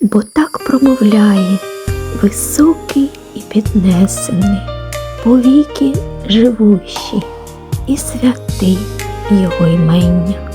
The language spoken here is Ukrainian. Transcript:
бо так промовляє високий і піднесений, повіки живущий і святий його імення.